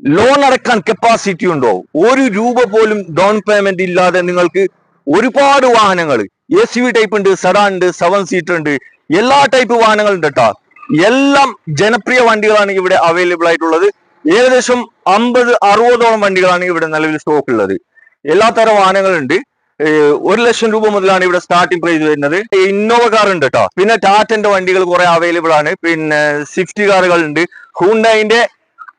Loan അടക്കാൻ capacity ഉണ്ടോ? ഒരു രൂപ പോലും ഡൗൺ പേയ്മെന്റ് ഇല്ലാതെ നിങ്ങൾക്ക് ഒരുപാട് വാഹനങ്ങൾ എ സി വി ടൈപ്പ് ഉണ്ട് സെഡാൻ ഉണ്ട് സെവൻ സീറ്റർ ഉണ്ട് എല്ലാ ടൈപ്പ് വാഹനങ്ങളുണ്ട് കേട്ടോ എല്ലാം ജനപ്രിയ വണ്ടികളാണ് ഇവിടെ അവൈലബിൾ ആയിട്ടുള്ളത്. ഏകദേശം അമ്പത് അറുപതോളം വണ്ടികളാണ് ഇവിടെ നിലവിൽ സ്റ്റോക്ക് ഉള്ളത്. എല്ലാ തരം വാഹനങ്ങളുണ്ട്. ഒരു ലക്ഷം രൂപ മുതലാണ് ഇവിടെ സ്റ്റാർട്ടിംഗ് പ്രൈസ് വരുന്നത്. ഇന്നോവ കാർ ഉണ്ട് കേട്ടോ പിന്നെ ടാറ്റന്റെ വണ്ടികൾ കുറെ അവൈലബിൾ ആണ്. പിന്നെ സ്വിഫ്റ്റ് കാറുകൾ ഉണ്ട്. ഹൂണ്ടൈന്റെ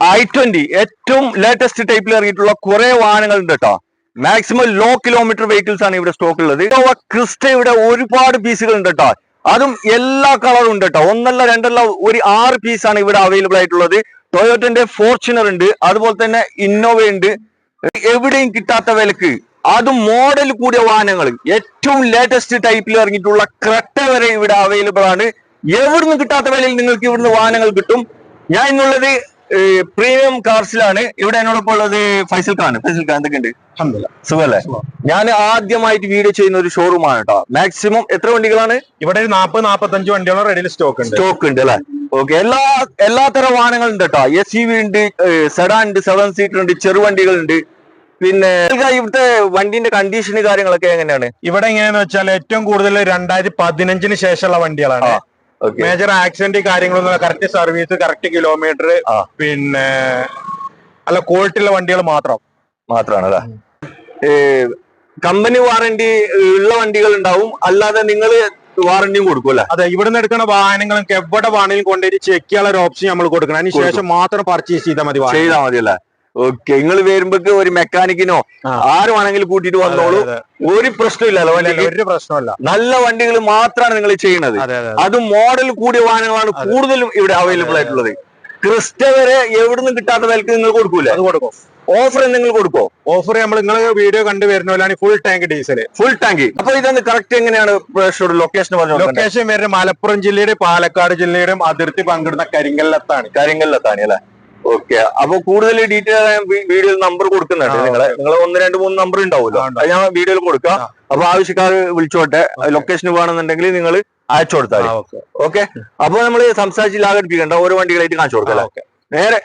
ഐ ട്വന്റി ഏറ്റവും ലേറ്റസ്റ്റ് ടൈപ്പിൽ ഇറങ്ങിയിട്ടുള്ള കുറെ വാഹനങ്ങൾ ഉണ്ട് കേട്ടോ. മാക്സിമം ലോ കിലോമീറ്റർ വെഹിക്കിൾസ് ആണ് ഇവിടെ സ്റ്റോക്ക് ഉള്ളത് ക്രിസ്റ്റയുടെ ഒരുപാട് പീസുകൾ ഉണ്ട് കേട്ടോ. അതും എല്ലാ കളറും ഉണ്ട് കേട്ടോ. ഒന്നല്ല രണ്ടല്ല ഒരു ആറ് പീസ് ആണ് ഇവിടെ അവൈലബിൾ ആയിട്ടുള്ളത്. ടൊയോട്ടന്റെ ഫോർച്യൂണർ ഉണ്ട്. അതുപോലെ തന്നെ ഇന്നോവ ഉണ്ട്. എവിടെയും കിട്ടാത്ത വിലക്ക്. അതും മോഡൽ കൂടിയ വാഹനങ്ങൾ. ഏറ്റവും ലേറ്റസ്റ്റ് ടൈപ്പിൽ ഇറങ്ങിയിട്ടുള്ള ക്രട്ട വരെ ഇവിടെ അവൈലബിൾ ആണ്. എവിടുന്ന് കിട്ടാത്ത വിലയിൽ നിങ്ങൾക്ക് ഇവിടുന്ന് വാഹനങ്ങൾ കിട്ടും? ഞാൻ ഇന്നുള്ളത് പ്രീമിയം കാർസിലാണ് ഇവിടെ എന്നോടൊപ്പം ഉള്ളത് ഫൈസൽ ഖാൻ ഫൈസൽ ഖാൻ എന്തൊക്കെയുണ്ട്. സുഖല്ലേ ഞാൻ ആദ്യമായിട്ട് വീഡിയോ ചെയ്യുന്ന ഒരു ഷോറൂമാണ് കേട്ടോ. മാക്സിമം എത്ര വണ്ടികളാണ്? ഇവിടെ ഒരു നാപ്പത് നാപ്പത്തഞ്ച് വണ്ടിയോളം റെഡിയിൽ സ്റ്റോക്ക് ഉണ്ട്. സ്റ്റോക്ക് ഉണ്ട് അല്ലെ? ഓക്കെ എല്ലാ എല്ലാ തരം വാഹനങ്ങളും ഉണ്ട് കേട്ടോ. എസ് യു വി ഉണ്ട് സെഡാൻ ഉണ്ട് സെവൻ സീറ്റർ ഉണ്ട് ചെറുവണ്ടികൾ ഉണ്ട്. പിന്നെ ഇവിടുത്തെ വണ്ടിന്റെ കണ്ടീഷന് കാര്യങ്ങളൊക്കെ എങ്ങനെയാണ്? ഇവിടെ എങ്ങനെയാന്ന് വെച്ചാൽ ഏറ്റവും കൂടുതൽ രണ്ടായിരത്തി പതിനഞ്ചിന് ശേഷമുള്ള വണ്ടികളാണ്. മേജർ ആക്സിഡന്റ് കാര്യങ്ങളൊന്നും കറക്റ്റ് സർവീസ് കറക്റ്റ് കിലോമീറ്റർ. പിന്നെ അല്ല ക്വാളിറ്റി ഉള്ള വണ്ടികൾ മാത്രം. മാത്രമാണ് അല്ലേ കമ്പനി വാറണ്ടി ഉള്ള വണ്ടികൾ ഉണ്ടാവും. അല്ലാതെ നിങ്ങൾ വാറണ്ടിയും കൊടുക്കും അല്ലെ? അതെ ഇവിടുന്ന് എടുക്കുന്ന വാഹനങ്ങൾക്ക് എവിടെ വേണമെങ്കിലും കൊണ്ടുപോയി ചെക്ക് ചെയ്യാനുള്ള ഒരു ഓപ്ഷൻ നമ്മൾ കൊടുക്കണം. അതിന് ശേഷം മാത്രം പർച്ചേസ് ചെയ്താൽ മതി. ചെയ്താൽ മതി അല്ലെ ഓക്കെ നിങ്ങൾ വരുമ്പോക്ക് ഒരു മെക്കാനിക്കിനോ. ആര് വേണമെങ്കിലും കൂട്ടിട്ട് വന്നോളൂ. ഒരു പ്രശ്നമില്ലല്ലോ ഒരു പ്രശ്നമല്ല. നല്ല വണ്ടികൾ മാത്രമാണ് നിങ്ങൾ ചെയ്യുന്നത്. അതെ മോഡൽ കൂടിയ വാഹനങ്ങളാണ് കൂടുതലും ഇവിടെ അവൈലബിൾ ആയിട്ടുള്ളത്. ക്രിസ്റ്റ വരെ എവിടുന്ന് കിട്ടാത്ത വിലക്ക് നിങ്ങൾ കൊടുക്കൂല? അത് കൊടുക്കും. ഓഫർ എന്തെങ്കിലും കൊടുക്കോ? ഓഫർ നമ്മൾ നിങ്ങൾ വീഡിയോ കണ്ടു വരുന്ന full tank diesel full tank അപ്പൊ ഇതൊന്ന് കറക്റ്റ് എങ്ങനെയാണ് ലൊക്കേഷൻ പറഞ്ഞത് ലൊക്കേഷൻ വരുന്നത് മലപ്പുറം ജില്ലയുടെ പാലക്കാട് ജില്ലയുടെയും അതിർത്തി പങ്കിടുന്ന കരിങ്കല്ലത്താണ്. കരിങ്കല്ലത്താണ് അല്ലെ? ഓക്കെ അപ്പൊ കൂടുതൽ ഡീറ്റെയിൽ ഞാൻ വീഡിയോയിൽ നമ്പർ കൊടുക്കുന്നുണ്ട്. നിങ്ങൾ നിങ്ങളെ നിങ്ങൾ ഒന്ന് രണ്ട് മൂന്ന് നമ്പർ ഉണ്ടാവുമല്ലോ. അത് ഞാൻ വീഡിയോയിൽ കൊടുക്കാം. അപ്പൊ ആവശ്യക്കാർ വിളിച്ചോട്ടെ. ലൊക്കേഷൻ വേണമെന്നുണ്ടെങ്കിൽ നിങ്ങൾ അയച്ചു കൊടുത്താൽ. ഓക്കെ. അപ്പൊ നമ്മൾ സംസാരിച്ച് ലാഘടിപ്പിക്കണ്ട ഓരോ വണ്ടികളായിട്ട് കാണിച്ചു കൊടുക്കാം? നേരെ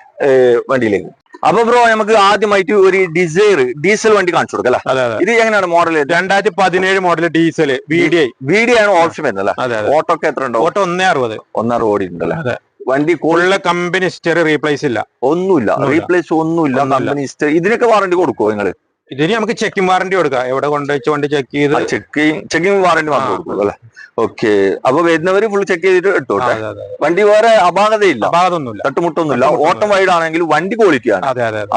വണ്ടിയിലേക്ക്. അപ്പൊ ബ്രോ നമുക്ക് ആദ്യമായിട്ട് ഒരു ഡിസൈർ ഡീസൽ വണ്ടി കാണിച്ചു കൊടുക്കല്ലേ ഇത് എങ്ങനെയാണ് മോഡൽ രണ്ടായിരത്തി പതിനേഴ് model diesel V D I video ആണ് ഓപ്ഷൻ വരുന്നത് അല്ലേ? അതെ അതെ. ഓട്ടോ ഒക്കെ എത്ര ഉണ്ടോ ഓട്ടോ ഒന്നേ അറുപത്. ഒന്നര ഓടിയിട്ടുണ്ടല്ലേ അതെ. വണ്ടി ഫുള്ള് കമ്പനി ഹിസ്റ്ററി റീപ്ലേസ് ഇല്ല. ഒന്നുമില്ല. റീപ്ലേസ് ഒന്നുമില്ല. കമ്പനി ഹിസ്റ്ററി ഇതിനൊക്കെ വാറണ്ടി കൊടുക്കുമോ നിങ്ങൾ? ഇതിന് നമുക്ക് ചെക്കിംഗ് വാറണ്ടി കൊടുക്കാം. എവിടെ കൊണ്ടുവച്ച് വണ്ടി ചെക്ക് ചെയ്ത് ചെക്കിങ് ചെക്കിംഗ് വാറണ്ടി വാങ്ങി. കൊടുക്കും അല്ലെ? ഓക്കെ അപ്പൊ വരുന്നവര് ഫുൾ ചെക്ക് ചെയ്തിട്ട് ഇട്ടോട്ടെ. വണ്ടി വേറെ അപാകതയില്ല. അപാകതൊന്നുമില്ല. തട്ടുമുട്ടൊന്നുമില്ല. ഓട്ടം വൈഡ് ആണെങ്കിൽ വണ്ടി ക്വാളിറ്റി ആണ്.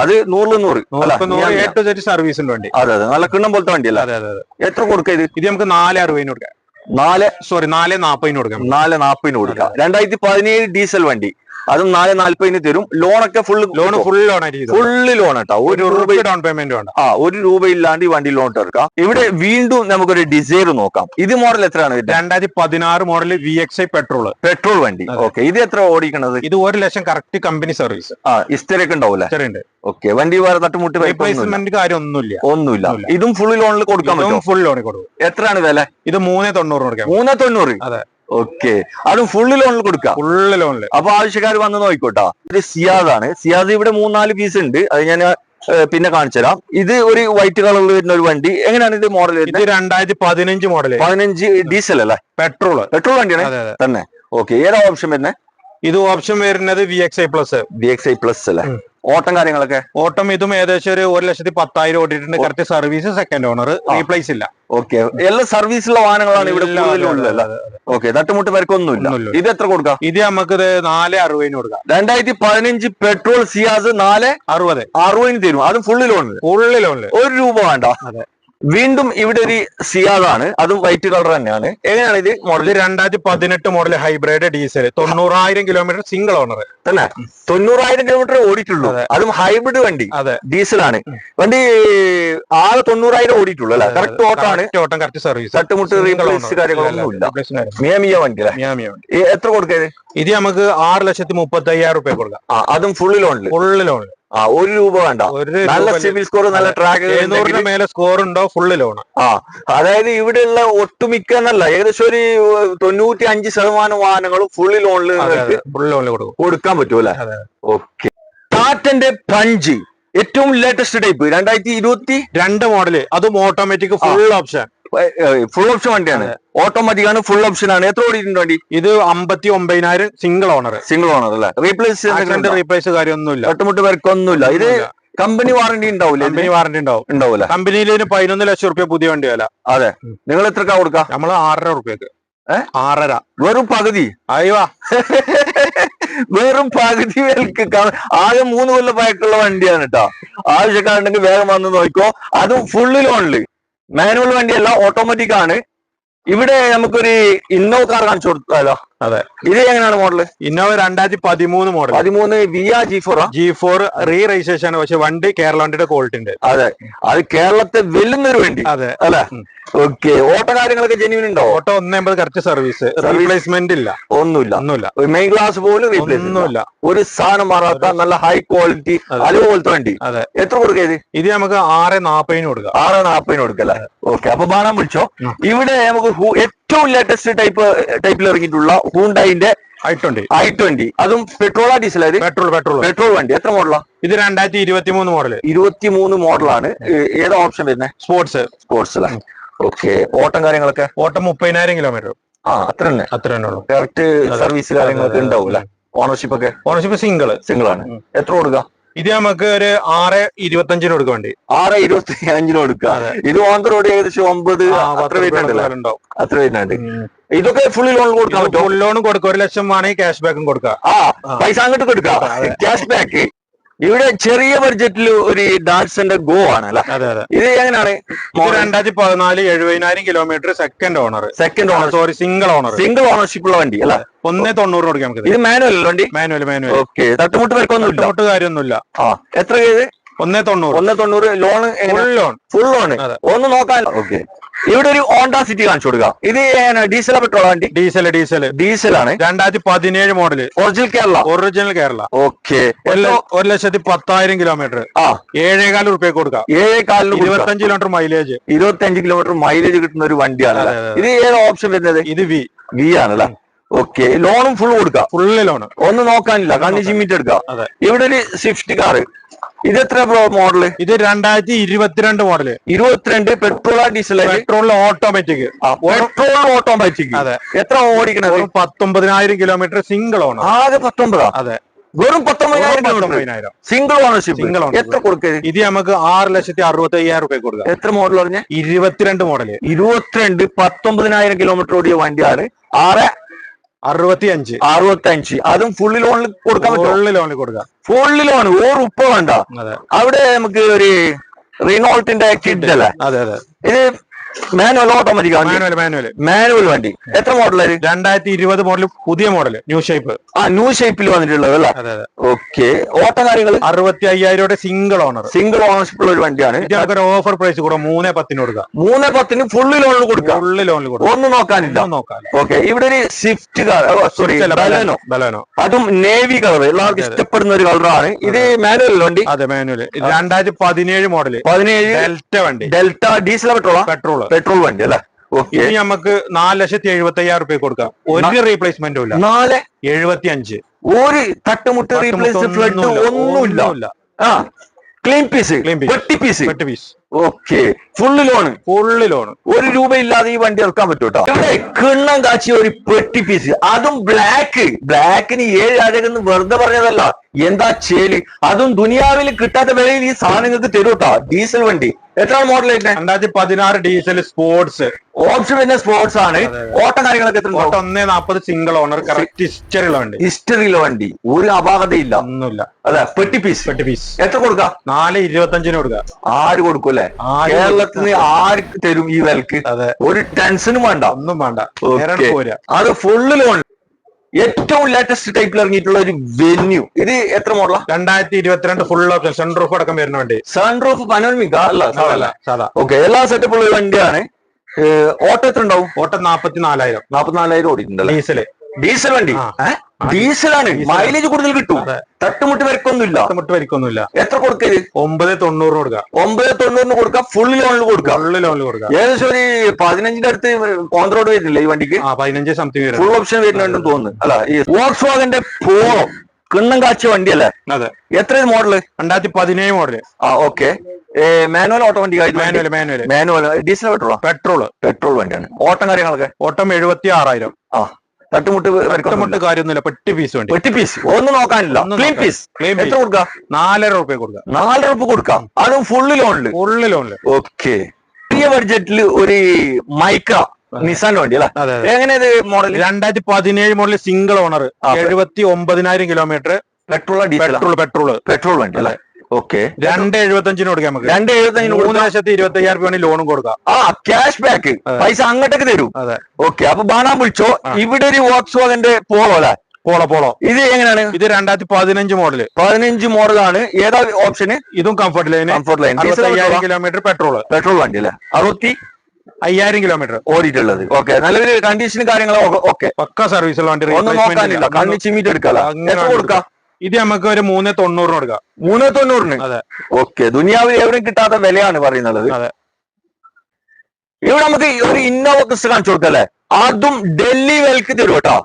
അതെ നൂറിൽ നൂറ്. അല്ല നൂറ് നൂറ് എ ടു സർവീസ് ഉണ്ട് വണ്ടി. അതെ അതെ. നല്ല കിണ്ണം പോലത്തെ വണ്ടിയല്ല? അതെ അതെ അതെ. എത്ര കൊടുക്കുക ഇത്? ഇത് നമുക്ക് നാല് അറുപതിന് കൊടുക്കാം. നാല് സോറി നാല് നാപ്പതിന് കൊടുക്കാം. നാല് നാൽപ്പതിന് കൊടുക്കാം. രണ്ടായിരത്തി പതിനേഴ് ഡീസൽ വണ്ടി. അതും നാല് നാല്പതിന് തരും. ലോണൊക്കെ full loan full loan full loan കേട്ടോ. ഒരു രൂപ ഡൗൺ പേയ്മെന്റ് വേണ്ട. ആ ഒരു രൂപ ഇല്ലാണ്ട് ഈ വണ്ടി ലോൺ എടുക്കാം. ഇവിടെ വീണ്ടും നമുക്കൊരു ഡിസൈർ നോക്കാം. ഇത് മോഡൽ എത്രയാണ് രണ്ടായിരത്തി പതിനാറ് model V X I petrol petrol വണ്ടി. ഓക്കെ ഇത് എത്ര ഓടിക്കണത്? ഇത് ഒരു ലക്ഷം കറക്റ്റ് കമ്പനി സർവീസ് ആ ഇസ്റ്റരൊക്കെ ഒക്കെ ചെറിയുണ്ട് ഓക്കെ വണ്ടി വേറെ തട്ടുമുട്ട്. റീപ്ലേസ്മെന്റ് കാര്യം ഒന്നുമില്ല ഒന്നുമില്ല. ഒന്നുമില്ല. ഇതും ഫുൾ ലോണിൽ കൊടുക്കാൻ പറ്റും ഫുൾ ലോണിൽ കൊടുക്കും. എത്രയാണ് വില? ഇത് മൂന്നേ തൊണ്ണൂറ് കൊടുക്കാം. മൂന്ന് തൊണ്ണൂറ്? അതെ. ഓക്കെ അതും ഫുള്ള് ലോണിൽ കൊടുക്കാം. ഫുള്ള് ലോണിൽ അപ്പൊ ആവശ്യക്കാർ വന്ന് നോക്കിക്കോട്ടാ. ഇത് സിയാദ് ആണ് സിയാദ് ഇവിടെ മൂന്നാൽ പീസ് ഉണ്ട്. അത് ഞാൻ പിന്നെ കാണിച്ചു തരാം ഇത് ഒരു വൈറ്റ് കളറിൽ വരുന്ന ഒരു വണ്ടി. എങ്ങനെയാണ് ഇത് മോഡൽ ഇത് വരുന്നത് രണ്ടായിരത്തി പതിനഞ്ച് മോഡൽ പതിനഞ്ച് ഡീസൽ അല്ലേ? പെട്രോൾ പെട്രോൾ വണ്ടിയാണ്? തന്നെ. ഓക്കെ ഏതാ ഓപ്ഷൻ വരുന്നത്? ഇത് ഓപ്ഷൻ വരുന്നത് V X I plus V X I plus അല്ലേ. ഓട്ടം കാര്യങ്ങളൊക്കെ? ഓട്ടം ഇതും ഏകദേശം ഒരു ഒരു ലക്ഷത്തി പത്തായിരം ഓടിയിട്ടുണ്ട്. Correct service second owner replace ഇല്ല. ഓക്കെ. എല്ലാ സർവീസുള്ള വാഹനങ്ങളാണ് ഇവിടെ. ഓക്കെ. തട്ടുമുട്ട് വരക്കൊന്നുമില്ല. ഇത് എത്ര കൊടുക്കാം? ഇത് നമുക്ക് നാല് അറുപതിന് കൊടുക്കാം. രണ്ടായിരത്തി പതിനഞ്ച് പെട്രോൾ സിയാസ് നാല് അറുപത്. അറുപതിന് തരും. അതും ഫുള്ള് ലോണിൽ ഫുള്ള് ലോണിൽ ഒരു രൂപ വേണ്ട. അതെ. വീണ്ടും ഇവിടെ ഒരു സിയാദാണ്. അതും വൈറ്റ് കളർ തന്നെയാണ്. എങ്ങനെയാണ് ഇത് മോഡൽ രണ്ടായിരത്തി പതിനെട്ട് മോഡൽ ഹൈബ്രിഡ് ഡീസൽ തൊണ്ണൂറായിരം കിലോമീറ്റർ സിംഗിൾ ഓണർ തന്നെ തൊണ്ണൂറായിരം കിലോമീറ്റർ ഓടിയിട്ടുള്ളൂ. അതും. ഹൈബ്രിഡ് വണ്ടി അതെ. ഡീസലാണ് വണ്ടി ആകെ തൊണ്ണൂറായിരം ഓടിയിട്ടുള്ളൂ അല്ലെ? കറക്റ്റ് ഓട്ടാണ് ഓട്ടം കറക്റ്റ് സർവീസ് തട്ടുമുട്ട് റീപ്ലേസ് കാര്യങ്ങളൊന്നും ഇല്ല മിയാമിയ വണ്ടി അല്ലേ? എത്ര കൊടുക്കരുത്? ഇത് നമുക്ക് ആറ് ലക്ഷത്തി മുപ്പത്തി അയ്യായിരം റുപ്യ കൊടുക്കാം അതും ഫുള്ള് ലോണിൽ ഫുള്ള് ലോൺ ആ ഒരു രൂപ വേണ്ട. നല്ല സിവിൽ സ്കോർ നല്ല ട്രാക്ക് എഴുന്നൂറിന് മേലെ സ്കോർ ഉണ്ടോ? ഫുള്ള് ലോൺ ആ. അതായത് ഇവിടെയുള്ള ഒട്ടുമിക്ക എന്നല്ല ഏകദേശം ഒരു തൊണ്ണൂറ്റി അഞ്ച് ശതമാനം വാഹനങ്ങളും ഫുള്ളി ലോണിൽ ഫുൾ ലോണിൽ കൊടുക്കും. കൊടുക്കാൻ പറ്റും അല്ലെ? അതെ. ഓക്കെ ടാറ്റന്റെ പഞ്ച് ഏറ്റവും ലേറ്റസ്റ്റ് ടൈപ്പ് രണ്ടായിരത്തി ഇരുപത്തി രണ്ട് മോഡൽ അതും automatic full option full option വണ്ടിയാണ്. ഓട്ടോമാറ്റിക് ആണ് ഫുൾ ഓപ്ഷൻ ആണ്. എത്ര ഓടിയിട്ടുണ്ട് വണ്ടി? ഇത് അമ്പത്തി ഒമ്പതിനായിരം സിംഗിൾ ഓണർ സിംഗിൾ ഓണർ അല്ലേ റീപ്ലേസ് റീപ്ലേസ് കാര്യമൊന്നുമില്ല. ഒട്ടുമുട്ട് വർക്കൊന്നുമില്ല ഇത് കമ്പനി വാറണ്ടി ഉണ്ടാവില്ല കമ്പനി വാറണ്ടി ഉണ്ടാവും. ഉണ്ടാവില്ല കമ്പനിയിൽ പതിനൊന്ന് ലക്ഷം റുപ്യ പുതിയ വണ്ടി വില. അതെ. നിങ്ങൾ എത്രക്കാ കൊടുക്ക? നമ്മൾ ആറര റുപ്യക്ക്? ആറര. വെറും പകുതി. അയ്യോ വെറും പകുതി വിലക്ക് ആകെ മൂന്ന് കൊല്ലം പായിട്ടുള്ള വണ്ടിയാണ് കേട്ടോ ആവശ്യക്കാരുണ്ടെങ്കിൽ വേഗം വന്ന് നോക്കോ അതും ഫുള്ള് ലോണിൽ മാനുവൽ വണ്ടിയല്ല ഓട്ടോമാറ്റിക് ആണ്. ഇവിടെ നമുക്കൊരു ഇന്നോ കാർ കാണിച്ചു കൊടുത്താലോ? അതെ. ഇത് എങ്ങനെയാണ് മോഡൽ ഇന്നോവ രണ്ടായിരത്തി പതിമൂന്ന് മോഡൽ പതിമൂന്ന് via G four G four re registration ആണ്. പക്ഷെ വണ്ടി കേരള വണ്ടിയുടെ ക്വാളിറ്റി ഉണ്ട്. അതെ. അത് കേരളത്തെ വെല്ലുന്നൊരു വണ്ടി. അതെ. അല്ലെ? ഓക്കെ. ഓട്ടോ കാര്യങ്ങളൊക്കെ ജെന്യൂൻ ഉണ്ടോ? ഓട്ടോ ഒന്നേ അമ്പത് കറക്റ്റ് സർവീസ് റീപ്ലേസ്മെന്റ് ഇല്ല. ഒന്നുമില്ല. ഒന്നുമില്ല. മെയിൻ ക്ലാസ് പോലും റീപ്ലേസ് ഒന്നുമില്ല. ഒരു സാധനം മാറാത്ത നല്ല ഹൈ ക്വാളിറ്റി അതുപോലത്തെ വണ്ടി. അതെ. എത്ര കൊടുക്കുക ഇത്? നമുക്ക് ആറ് നാപ്പതിന് കൊടുക്കാം. ആറ് നാപ്പതിന് കൊടുക്കല്ലേ ഓക്കെ. അപ്പൊ ബാണാൻ വിളിച്ചോ. ഇവിടെ നമുക്ക് ഏറ്റവും ലേറ്റസ്റ്റ് ടൈപ്പ് ടൈപ്പിൽ ഇറങ്ങിയിട്ടുള്ള ഹൂണ്ടായിന്റെ ഐ ട്വന്റി അതും പെട്രോളാ ഡീസൽ അത് പെട്രോൾ പെട്രോൾ പെട്രോൾ വണ്ടി. എത്ര മോഡലാ ഇത് രണ്ടായിരത്തി ഇരുപത്തി മൂന്ന് മോഡൽ ഇരുപത്തി മൂന്ന് മോഡലാണ് ഏതാ ഓപ്ഷൻ വരുന്നത് സ്പോർട്സ് സ്പോർട്സ് അല്ലേ? ഓക്കെ ഓട്ടം കാര്യങ്ങളൊക്കെ? ഓട്ടം മുപ്പതിനായിരം കിലോമീറ്റർ ആ അത്ര തന്നെ. അത്ര തന്നെ ഉള്ളൂ. കറക്റ്റ് സർവീസ് കാര്യങ്ങളൊക്കെ ഉണ്ടാവും അല്ലെ ഓണർഷിപ്പ് ഒക്കെ? ഓണർഷിപ്പ് സിംഗിൾ സിംഗിൾ ആണ്. എത്ര കൊടുക്കുക ഇത് നമുക്ക് ഒരു ആറ് ഇരുപത്തഞ്ചിന് കൊടുക്കാൻ വേണ്ടി. ആറ് ഇരുപത്തി അഞ്ചിന് കൊടുക്കുക ഇത് ഓൺ ദ റോഡ് ഏകദേശം ഒമ്പത് അത്ര വരുന്നുണ്ടോ അത്ര വരുന്നുണ്ട്. ഇതൊക്കെ ഫുള്ളി ലോൺ കൊടുക്കാം ഫുൾ ലോൺ കൊടുക്കുക. ഒരു ലക്ഷം വേണമെങ്കിൽ ക്യാഷ് ബാക്കും കൊടുക്കാം ആ. പൈസ അങ്ങോട്ട് കൊടുക്കാം. ക്യാഷ് ബാക്ക് ഇവിടെ ചെറിയ ബഡ്ജറ്റിൽ ഒരു ഡാറ്റ്സന്റെ ഗോ ആണ് അല്ലെ അതെ അതെ. ഇത് എങ്ങനെയാണ്? രണ്ടായിരത്തി പതിനാല് എഴുപതിനായിരം kilometre second owner second owner sorry single owner single ownership ഉള്ള വണ്ടി അല്ലെ? ഒന്നേ തൊണ്ണൂറ് കൊടുക്കാം നമുക്ക്. ഇത് മാനുവൽ വണ്ടി? മാനുവൽ മാനുവൽ ഓക്കെ തട്ടുമുട്ട് പേർക്കൊന്നുമില്ല തട്ടുമുട്ട് കാര്യമൊന്നുമില്ല. ആ. എത്ര ഒന്നേ തൊണ്ണൂറ്. ഒന്നേ തൊണ്ണൂറ് loan full loan full loan ഒന്ന് നോക്കാൻ ഓക്കെ ഇവിടെ ഒരു ഓണ്ടാ സിറ്റി കാണിച്ചു കൊടുക്കാം. ഇത് ഡീസൽ പെട്രോൾ വണ്ടി? ഡീസൽ ഡീസൽ ഡീസൽ ആണ്. രണ്ടായിരത്തി പതിനേഴ് model original Kerala original Kerala okay ഒരു ലക്ഷത്തി പത്തായിരം കിലോമീറ്റർ ആ. ഏഴേകാൽ റുപ്യ കൊടുക്കാം. ഏഴേകാലിന് ഇരുപത്തഞ്ച് കിലോമീറ്റർ മൈലേജ് ഇരുപത്തഞ്ച് കിലോമീറ്റർ മൈലേജ് കിട്ടുന്ന ഒരു വണ്ടിയാണ് ഇത് ഏത് ഓപ്ഷൻ വരുന്നത്? ഇത് വി വി ആണല്ലേ? ഓക്കെ ലോണും ഫുൾ കൊടുക്കാം. ഫുള്ള് ലോൺ ഒന്ന് നോക്കാനില്ല. കണ്ണി ജിമ്മിറ്റ് എടുക്കാം. ഇവിടെ ഒരു സ്വിഫ്റ്റ് കാർ ഇത് എത്ര മോഡൽ ഇത് രണ്ടായിരത്തി ഇരുപത്തിരണ്ട് മോഡൽ ഇരുപത്തിരണ്ട് petrol diesel petrol automatic petrol automatic അതെ. എത്ര ഓടിക്കണത്? പത്തൊമ്പതിനായിരം കിലോമീറ്റർ സിംഗിൾ ഓണർ ആകെ പത്തൊമ്പതാ? അതെ. വെറും പത്തൊമ്പതിനായിരം സിംഗിൾ ഓണർഷിപ്പ് സിംഗിൾ. എത്ര കൊടുക്കരുത് ഇത് നമുക്ക് ആറ് ലക്ഷത്തി അറുപത്തി അയ്യായിരം രൂപ കൊടുക്കാം. എത്ര മോഡൽ പറഞ്ഞ? ഇരുപത്തിരണ്ട് മോഡൽ ഇരുപത്തിരണ്ട് പത്തൊമ്പതിനായിരം കിലോമീറ്റർ ഓടിയ വണ്ടിയാണ്. ആറ് അറുപത്തി അഞ്ച് അറുപത്തി അഞ്ച് അതും ഫുള്ളി ലോണിൽ കൊടുക്കാൻ ഫുള്ളി ഫുള്ള് ലോണിൽ കൊടുക്കാം. ഫുള്ളി ലോൺ ഓർ ഉപ്പ വേണ്ട. അവിടെ നമുക്ക് ഒരു റിനോൾട്ടിന്റെ കിഡ് അല്ലേ അതെ അതെ. ഇത് manual automatic manual manual manual വണ്ടി. എത്ര മോഡൽ രണ്ടായിരത്തി ഇരുപത് മോഡൽ പുതിയ മോഡൽ ന്യൂ ഷേപ്പ് ആ ന്യൂ ഷേപ്പിൽ വന്നിട്ടുള്ളത് അല്ലേ? ഓക്കെ ഓട്ട കാര്യങ്ങൾ അറുപത്തി അയ്യായിരം സിംഗിൾ ഓണർ സിംഗിൾ ഓണർഷിപ്പ് ഉള്ള ഒരു വണ്ടിയാണ്. ഓഫർ പ്രൈസ് കൂടെ മൂന്നേ പത്തിന് കൊടുക്കാം. മൂന്നേ പത്തിന് ഫുള്ളി ലോണിൽ കൊടുക്കാം. ഫുള്ള് ലോണിൽ കൊടുക്കാം. ഒന്നും നോക്കാനില്ല. ഓക്കെ ഇവിടെ ഒരു സ്വിഫ്റ്റ് സോറി ബലനോ ബലനോ അതും നേവി കളർ എല്ലാവർക്കും. ഇഷ്ടപ്പെടുന്ന ഒരു കളറാണ് ഇത് മാനുവൽ വണ്ടി? അതെ മാനുവൽ രണ്ടായിരത്തി പതിനേഴ് മോഡൽ പതിനേഴ് ഡെൽറ്റ വണ്ടി. ഡെൽറ്റ ഡീസൽ പെട്രോളാ പെട്രോൾ പെട്രോൾ വണ്ടി അല്ലേ? ഇനി നമുക്ക് നാല് ലക്ഷത്തി എഴുപത്തി അയ്യായിരം റുപ്യ കൊടുക്കാം. ഒരു റീപ്ലേസ്മെന്റും ഇല്ല. നാല്? എഴുപത്തി അഞ്ച് ഒരു തട്ടുമുട്ട് റീപ്ലേസ് ഒന്നുമില്ല. ക്ലീൻ പീസ് വെട്ടി piece piece okay full loan full loan ഒരു രൂപ ഇല്ലാതെ ഈ വണ്ടി ഇറക്കാൻ പറ്റും കേട്ടോ ഇവിടെ കിണ്ണം കാച്ചിയ ഒരു പെട്ടി പീസ് അതും ബ്ലാക്ക് ബ്ലാക്കിന് ഏഴ് രാജകെന്ന് വെറുതെ പറഞ്ഞതല്ല. എന്താ ചേൽ? അതും ദുനിയാവിൽ കിട്ടാത്ത വിലയിൽ ഈ സാധനങ്ങൾക്ക് നിങ്ങൾക്ക് ഡീസൽ വണ്ടി. എത്ര മോഡൽ രണ്ടായിരത്തി പതിനാറ് ഡീസൽ സ്പോർട്സ് ഓപ്ഷൻ വരുന്ന സ്പോർട്സ് ആണ്. ഓട്ടം കാര്യങ്ങളൊക്കെ എത്ര ഓട്ടോ ഒന്നേ നാപ്പത് സിംഗിൾ ഓണർ കറക്റ്റ് ഹിസ്റ്ററി ഉള്ള വണ്ടി. ഹിസ്റ്ററിയുള്ള വണ്ടി. ഒരു അപാകതയില്ല. ഒന്നുമില്ല. അതെ പെട്ടി പീസ് പെട്ടി പീസ് എത്ര കൊടുക്കാം? നാല് ഇരുപത്തഞ്ചിന് കൊടുക്കാം. ആര് കൊടുക്കും ആര് കേരളത്തിൽ നിന്ന് ആർക്ക് തരും ഈ വിലക്ക്? ഒരു ടെൻഷനും വേണ്ട. ഒന്നും വേണ്ട. അത് ഫുള്ള് ലോൺ ഏറ്റവും ലേറ്റസ്റ്റ് ടൈപ്പിൽ ഇറങ്ങിയിട്ടുള്ള ഒരു വെന്യൂ ഇത് എത്ര മോഡലാ രണ്ടായിരത്തി ഇരുപത്തിരണ്ട് ഫുൾ ഓപ്ഷൻ സൺറൂഫ് അടക്കം വരുന്ന വണ്ടി. സൺറൂഫ് പനോമിക അല്ല സാധാ. സാധാ ഓക്കെ എല്ലാ സെറ്റപ്പുള്ള വണ്ടിയാണ്. ഓട്ടോ എത്ര ഉണ്ടാവും? ഓട്ടോ നാപ്പത്തിനാലായിരം. നാപ്പത്തിനാലായിരം ഓടിയിട്ടുണ്ടല്ലോ ഡീസൽ ഡീസൽ വണ്ടി. ഡീസൽ ആണ് ഡീസലാണ്. മൈലേജ് കൂടുതൽ കിട്ടും. തട്ടുമുട്ട് വരക്കൊന്നുമില്ല തട്ടുമുട്ട് വരക്കൊന്നുമില്ല. എത്ര കൊടുക്കരുത് ഒമ്പത് തൊണ്ണൂറിന് കൊടുക്കാം. ഒമ്പത് തൊണ്ണൂറിന് കൊടുക്കാം. ഫുൾ ലോണിൽ കൊടുക്കാം. ഫുൾ ലോണിൽ കൊടുക്കാം. ഏകദേശം ഒരു പതിനഞ്ചിന്റെ അടുത്ത് കോൺട്രോഡ് വരുന്നില്ല ഈ വണ്ടിക്ക്? പതിനഞ്ച് സംതിങ് വരും. ഫുൾ ഓപ്ഷൻ വരുന്നുണ്ടെന്ന് തോന്നുന്നു. അല്ല ഈ വോക്സ് വാഗന്റെ പോളോ കിണ്ണം കാച്ചിയ വണ്ടിയല്ലേ? അതെ. എത്ര മോഡൽ രണ്ടായിരത്തി പതിനേഴ് മോഡൽ ആ ഓക്കെ മാനുവൽ ഓട്ടോമാറ്റിക് വണ്ടി മാനുവൽ മാനുവൽ മാനുവൽ ഡീസൽ പെട്രോളോ? പെട്രോൾ പെട്രോൾ വണ്ടിയാണ്. ഓട്ടം കാര്യങ്ങളൊക്കെ? ഓട്ടം എഴുപത്തി ആറായിരം ആ. തട്ടുമുട്ട് ഒറ്റമുട്ട് കാര്യമൊന്നുമില്ല. പെട്ടി പീസ് വേണ്ടി. പെട്ടി പീസ് ഒന്നും നോക്കാനില്ല. ക്ലീൻ പീസ് എത്ര. കൊടുക്കാം? നാലര റുപ്യ കൊടുക്കാം. നാല് ഉറുപ്പ് കൊടുക്കാം. അതും ഫുള്ള് ലോണിൽ ഫുള്ള് ലോണിൽ ഓക്കെ ചെറിയ ബഡ്ജറ്റിൽ ഒരു മൈക്ര നിസാൻ വണ്ടി അല്ലേ? എങ്ങനെ മോഡൽ രണ്ടായിരത്തി പതിനേഴ് മോഡൽ സിംഗിൾ ഓണർ. എഴുപത്തി ഒമ്പതിനായിരം kilometre petrol petrol petrol petrol വണ്ടി അല്ലേ? ഓക്കെ. രണ്ട് എഴുപത്തഞ്ചിന് കൊടുക്കാം നമുക്ക്. രണ്ട് എഴുപത്തഞ്ചിന് മൂന്ന് ലക്ഷത്തി ഇരുപത്തി അയ്യായിരം രൂപ ലോണും കൊടുക്കാം. ആ ക്യാഷ് ബാക്ക് പൈസ അങ്ങോട്ടേക്ക് തരും. അതെ. ഓക്കെ അപ്പൊ ബാണാൻ വിളിച്ചോ. ഇവിടെ ഒരു വോക്സ് വാഗന്റെ പോളോ അല്ലേ? പോളോ പോളോ ഇത് എങ്ങനെയാണ്? ഇത് രണ്ടായിരത്തി പതിനഞ്ച് മോഡൽ പതിനഞ്ച് മോഡലാണ് ഏതാ ഓപ്ഷന് ഇതും കംഫർട്ട് ലൈൻ കംഫർട്ട് ലൈൻ അയ്യായിരം കിലോമീറ്റർ പെട്രോൾ പെട്രോൾ വണ്ടി അല്ലേ? അറുപത്തി അയ്യായിരം കിലോമീറ്റർ ഓടിയിട്ടുള്ളത്. ഓക്കെ നല്ലൊരു കണ്ടീഷനും കാര്യങ്ങളും ഓക്കെ. പക്ക സർവീസുള്ള വണ്ടി ഒന്നും നോക്കാനില്ല. ഇല്ല. കണ്ണി ചിമ്മിട്ട് എടുക്കാല അങ്ങനെ എത്ര കൊടുക്കാം? ഇത് നമുക്ക് ഒരു മൂന്ന് തൊണ്ണൂറിന് കൊടുക്കാം. മൂന്ന് തൊണ്ണൂറിന്? അതെ. ഓക്കെ ദുനിയാവിൽ എവിടെയും കിട്ടാത്ത വിലയാണ് പറയുന്നത്. അതെ. ഇവിടെ നമുക്ക് ഒരു ഇന്നോവ ക്രിസ്റ്റ് കാണിച്ചു കൊടുക്കല്ലേ അതും ഡൽഹി വിലക്ക് തരും കേട്ടോ.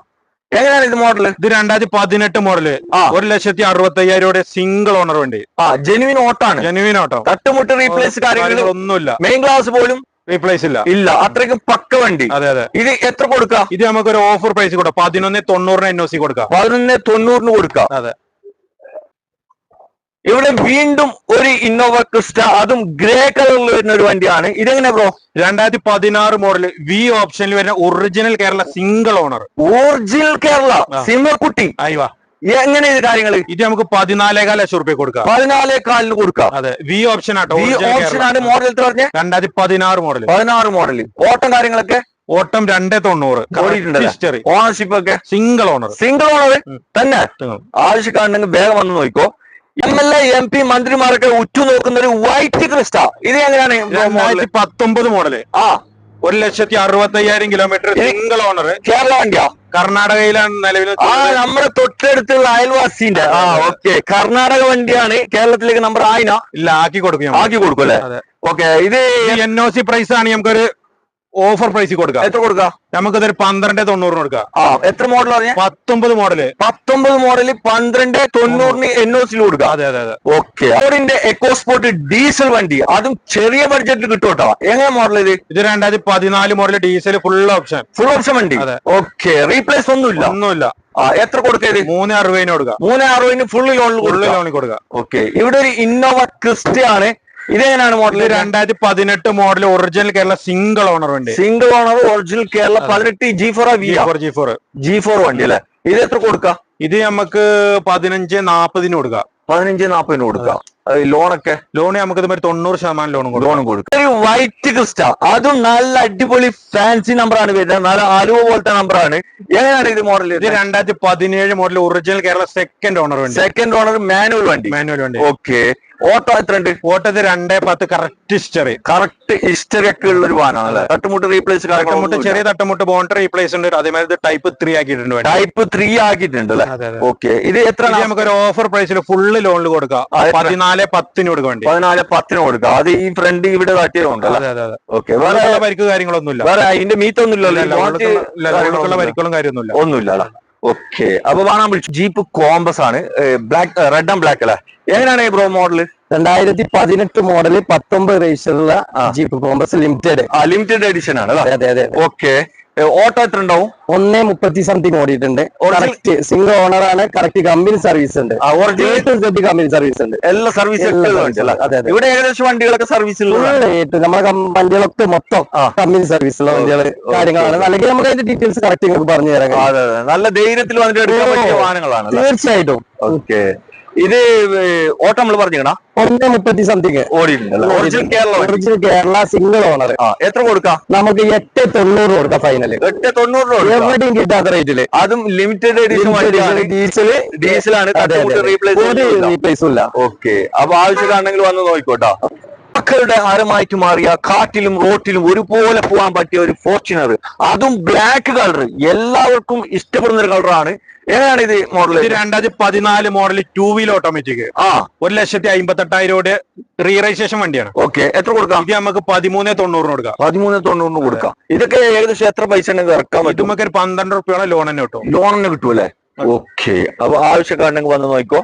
എങ്ങനെയാണ് ഇത് മോഡൽ ഇത് രണ്ടായിരത്തി പതിനെട്ട് മോഡൽ. ഒരു ലക്ഷത്തി അറുപത്തി അയ്യായിരം സിംഗിൾ ഓണർ വണ്ടി. ആ ജെനുവിൻ ഓട്ടാണ് ജെനുവിൻ ഓട്ടോ തട്ടുമുട്ട് റീപ്ലേസ് കാര്യങ്ങൾ ഒന്നുമില്ല മെയിൻ ക്ലാസ് പോലും റീപ്ലേസ് ഇല്ല. ഇല്ല. അത്രയ്ക്കും പക്ക വണ്ടി. അതെ അതെ. ഇത് എത്ര കൊടുക്കാം? ഇത് നമുക്ക് ഒരു ഓഫർ പ്രൈസ് കൊടുക്കാം. പതിനൊന്ന് തൊണ്ണൂറിന് എൻ ഒ സി കൊടുക്കാം. പതിനൊന്ന് തൊണ്ണൂറിന് കൊടുക്കാം. അതെ. ഇവിടെ വീണ്ടും ഒരു ഇന്നോവ ക്രിസ്റ്റ അതും ഗ്രേ കളറിൽ വരുന്ന ഒരു വണ്ടിയാണ്. ഇതെങ്ങനെ ബ്രോ രണ്ടായിരത്തി പതിനാറ് മോഡൽ വി ഓപ്ഷനിൽ വരുന്ന original Kerala single owner original Kerala. സിംഹക്കുട്ടി. അയ്യവാ എങ്ങനെ ഇത് കാര്യങ്ങൾ? ഇത് നമുക്ക് പതിനാലേകാൽ ലക്ഷം റുപ്യ കൊടുക്കാം. പതിനാലേകാലിന് കൊടുക്കാം. അതെ വി ഓപ്ഷൻ ആട്ടോ വി ഓപ്ഷൻ. ആണ് മോഡൽ പറഞ്ഞ? രണ്ടായിരത്തി പതിനാറ് മോഡൽ പതിനാറ് മോഡൽ ഓട്ടം കാര്യങ്ങളൊക്കെ? ഓട്ടം രണ്ടേ തൊണ്ണൂറ്. ഹിസ്റ്ററി ഓണർഷിപ്പ് ഒക്കെ? Single owner single owner. തന്നെ? ആവശ്യക്കാരുണ്ടെങ്കിൽ വേഗം വന്ന് നോക്കിക്കോ. M L A M P മന്ത്രിമാരൊക്കെ ഉറ്റുനോക്കുന്ന ഒരു വൈറ്റ് ക്രിസ്റ്റ ഇത് എങ്ങനെയാണ്? പത്തൊമ്പത് മോഡൽ ആ. ഒരു ലക്ഷത്തി അറുപത്തി അയ്യായിരം കിലോമീറ്റർ സിംഗിൾ ഓണർ കേരള വണ്ടിയാ? കർണാടകയിലാണ് നിലവിൽ ആ നമ്മുടെ തൊട്ടടുത്തുള്ള അയൽവാസിന്റെ. ആ ഓക്കെ. കർണാടക വണ്ടിയാണ് കേരളത്തിലേക്ക് നമ്പർ ആയിന? ഇല്ല ആക്കി കൊടുക്കും ആക്കി കൊടുക്കും അല്ലേ? ഓക്കെ ഇത് എൻ ഒ സി പ്രൈസ് ആണ്. നമുക്കൊരു ഓഫർ പ്രൈസ് കൊടുക്കാം. എത്ര കൊടുക്കാം? നമുക്കതൊരു പന്ത്രണ്ട് തൊണ്ണൂറിന് കൊടുക്കാം. ആ എത്ര മോഡൽ പറഞ്ഞ? പത്തൊമ്പത് മോഡൽ പത്തൊമ്പത് മോഡൽ പന്ത്രണ്ട് തൊണ്ണൂറിന് എൻ ഒ സിയിൽ കൊടുക്കാം. അതെ അതെ അതെ. ഓക്കെ. ഫോർഡിന്റെ എക്കോസ്പോർട്ട് ഡീസൽ വണ്ടി. അതും ചെറിയ ബഡ്ജറ്റിൽ കിട്ടും കേട്ടോ. എങ്ങനെ മോഡൽ ഇത്? ഇത് രണ്ടായിരത്തി പതിനാല് model diesel full option full option വണ്ടി. ഓക്കെ. റീപ്ലേസ് ഒന്നുമില്ല. ഒന്നുമില്ല. എത്ര കൊടുക്കരുത് മൂന്ന് അറുപതിന് കൊടുക്കാം. മൂന്ന് അറുപതിന് ഫുൾ ലോണിൽ ഫുൾ ലോണിൽ കൊടുക്കാം. ഓക്കെ. ഇവിടെ ഒരു ഇന്നോവ ക്രിസ്റ്റ ആണ്. ഇതെങ്ങനെയാണ് മോഡൽ രണ്ടായിരത്തി പതിനെട്ട് model original Kerala single owner വണ്ടി. സിംഗിൾ ഓണർ ഒറിജിനൽ കേരള പതിനെട്ട് G four G four G four G four വണ്ടി അല്ലെ? ഇത് എത്ര കൊടുക്കാം? ഇത് നമുക്ക് പതിനഞ്ച് നാപ്പതിന് കൊടുക്കാം. പതിനഞ്ച് നാപ്പതിന് കൊടുക്കാം. ലോണൊക്കെ ലോൺ നമുക്ക് ഇതുമാതിരി തൊണ്ണൂറ് ശതമാനം ലോണും കൊടുക്കാം. ലോണും കൊടുക്കും. ഒരു വൈറ്റ് ക്രിസ്റ്റ അതും നല്ല അടിപൊളി ഫാൻസി നമ്പർ ആണ് വരുന്നത്. നല്ല അലുവ പോലത്തെ നമ്പർ ആണ്. എങ്ങനെയാണ് ഇത് മോഡൽ ഇത് രണ്ടായിരത്തി പതിനേഴ് model original Kerala second owner വണ്ടി. സെക്കൻഡ് ഓണർ മാനുവൽ വണ്ടി. മാനുവൽ വണ്ടി. ഓക്കെ ഓട്ടോ എത്ര ഉണ്ട് ഇത് രണ്ടേ പത്ത് കറക്റ്റ് ഹിസ്റ്ററി കറക്റ്റ് ഹിസ്റ്ററി ഒക്കെ ഉള്ള ഒരു വാഹനമാണ് അല്ലേ? തട്ടുമുട്ട് റീപ്ലേസ് തട്ടുമുട്ട് ചെറിയ തട്ടുമുട്ട് ബോണ്ടർ റീപ്ലേസ് ഉണ്ട്. അതേമാതിരി ടൈപ്പ് ത്രീ ആക്കിയിട്ടുണ്ട് ടൈപ്പ് ത്രീ ആക്കിയിട്ടുണ്ട് അല്ലേ? ഓക്കെ ഇത് എത്ര നമുക്ക് ഒരു ഓഫർ പ്രൈസിൽ ഫുള്ള് ലോണിൽ കൊടുക്കാം. എത്ര? പതിനാല് പത്തിന് കൊടുക്കാൻ വേണ്ടി. പതിനാല് പത്തിന് കൊടുക്കാം. അത് ഈ ഫ്രണ്ട് ഇവിടെ കാട്ടിയതുകൊണ്ട് അതെ അതെ അതെ. ഓക്കെ വേറെ പരിക്ക് കാര്യങ്ങളൊന്നുമില്ല. വേറെ അതിന്റെ മീറ്റ് ഒന്നും ഇല്ല, ഇല്ലല്ലോ പരിക്കുകളും കാര്യമൊന്നുമില്ല. ഒന്നുമില്ല ഓക്കെ അപ്പൊ വേണം വിളിച്ചു. ജീപ്പ് കോമ്പസ് ആണ്. ബ്ലാക്ക് റെഡ് ആൻഡ് ബ്ലാക്ക് അല്ലേ? എങ്ങനെയാണ് ബ്രോ മോഡൽ രണ്ടായിരത്തി പതിനെട്ട് മോഡൽ പത്തൊമ്പത് റേസിലുള്ള Jeep Compass limited limited edition ആണ് അതെ അതെ അതെ. ഓക്കെ ഓട്ടോ ഉണ്ടാവും ഒന്നേ മുപ്പത്തി സംതിങ് ഓടിയിട്ടുണ്ട്. കറക്റ്റ് സിംഗിൾ ഓണർ ആണ് കറക്റ്റ് കമ്പനി സർവീസ് ഉണ്ട്. കമ്പനി സർവീസ് ഉണ്ട്. എല്ലാ സർവീസ്. ഇവിടെ ഏകദേശം വണ്ടികളൊക്കെ സർവീസിൽ നമ്മുടെ വണ്ടികളൊക്കെ മൊത്തം. കമ്പനി സർവീസുള്ള വണ്ടികൾ കാര്യങ്ങളാണ്. അല്ലെങ്കിൽ നമുക്ക് അതിന്റെ ഡീറ്റെയിൽസ് കറക്റ്റ് പറഞ്ഞു തരാം. നല്ല ധൈര്യത്തിൽ വന്നിട്ട് എടുക്കാൻ പറ്റിയ വാഹനങ്ങളാണ് തീർച്ചയായിട്ടും. ഓക്കെ ഇത് ഓട്ടം നമ്മൾ പറഞ്ഞാ ഒന്ന് മുപ്പത്തി something original Kerala Kerala single owner എത്ര കൊടുക്കാം? നമുക്ക് എട്ട് തൊണ്ണൂറ് കൊടുക്കാം ഫൈനൽ എട്ട് തൊണ്ണൂറ് രൂപ. എവിടെയും കിട്ടാത്ത റേറ്റിൽ അതും ലിമിറ്റഡ് എഡിഷൻ ഡീസൽ ഡീസലാണ് റീപ്ലേസ് ഇല്ല. ഓക്കെ അപ്പൊ ആവശ്യമാണെങ്കിൽ വന്ന് നോക്കിക്കോട്ടോ. മക്കളുടെ ഹരമായിട്ട് മാറിയ കാട്ടിലും റോട്ടിലും ഒരുപോലെ പോകാൻ പറ്റിയ ഒരു ഫോർച്യൂണർ. അതും ബ്ലാക്ക് കളർ എല്ലാവർക്കും ഇഷ്ടപ്പെടുന്ന ഒരു കളറാണ് ഏതാണ് ഇത് മോഡൽ രണ്ടായിരത്തി പതിനാല് മോഡൽ ടൂ വീൽ ഓട്ടോമാറ്റിക് ആ. ഒരു ലക്ഷത്തി അമ്പത്തി എട്ടായിരം റീറജിസ്ട്രേഷൻ വണ്ടിയാണ്. ഓക്കെ എത്ര കൊടുക്കാം? ഇത് നമുക്ക് പതിമൂന്ന് തൊണ്ണൂറിന് കൊടുക്കാം. പതിമൂന്ന് തൊണ്ണൂറിന് കൊടുക്കാം. ഇതൊക്കെ ഏകദേശം എത്ര പൈസ ഉണ്ടെങ്കിൽ ഇറക്കാൻ പറ്റും? നമുക്ക് ഒരു പന്ത്രണ്ട് റുപ്യോളം ലോൺ തന്നെ കിട്ടും. ലോൺ തന്നെ കിട്ടും അല്ലേ? ഓക്കെ അപ്പൊ ആവശ്യക്കാരുണ്ടെങ്കിൽ വന്ന് നോക്കിക്കോ.